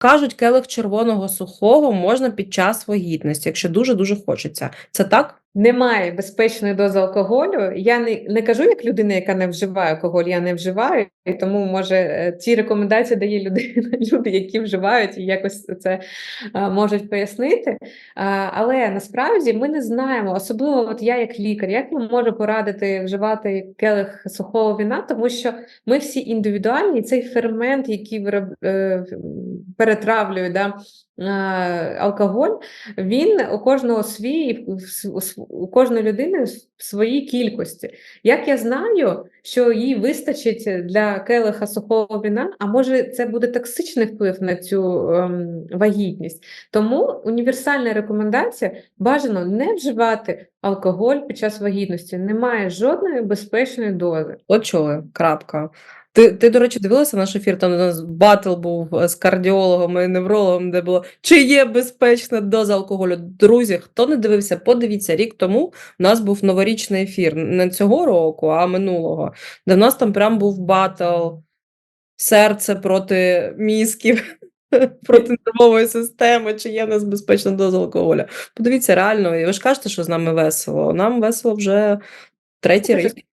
кажуть, келих червоного сухого можна під час вагітності, якщо дуже-дуже хочеться. Це так? Немає безпечної дози алкоголю. Я не, не кажу як людина, яка не вживає алкоголь, я не вживаю, і тому може е, ці рекомендації дає людина, люди, які вживають і якось це а, можуть пояснити. Але насправді ми не знаємо, особливо от я як лікар, як я можу порадити вживати келих сухого віна, тому що ми всі індивідуальні, цей фермент, який вироб, е, перетравлює да, е, алкоголь, він у кожного свій, у у кожної людини в своїй кількості. Як я знаю, що їй вистачить для келиха сухого віна, а може це буде токсичний вплив на цю ем, вагітність. Тому універсальна рекомендація бажано не вживати алкоголь під час вагітності. Немає жодної безпечної дози. От чули, крапка. Ти, ти, до речі, дивилася наш ефір, там у нас батл був е, з кардіологом і неврологом, де було чи є безпечна доза алкоголю. Друзі, хто не дивився, подивіться, рік тому у нас був новорічний ефір, не цього року, а минулого, де в нас там прям був батл серце проти мізків, проти нервової системи, чи є в нас безпечна доза алкоголю. Подивіться, реально, і ви ж кажете, що з нами весело. Нам весело вже третій рік.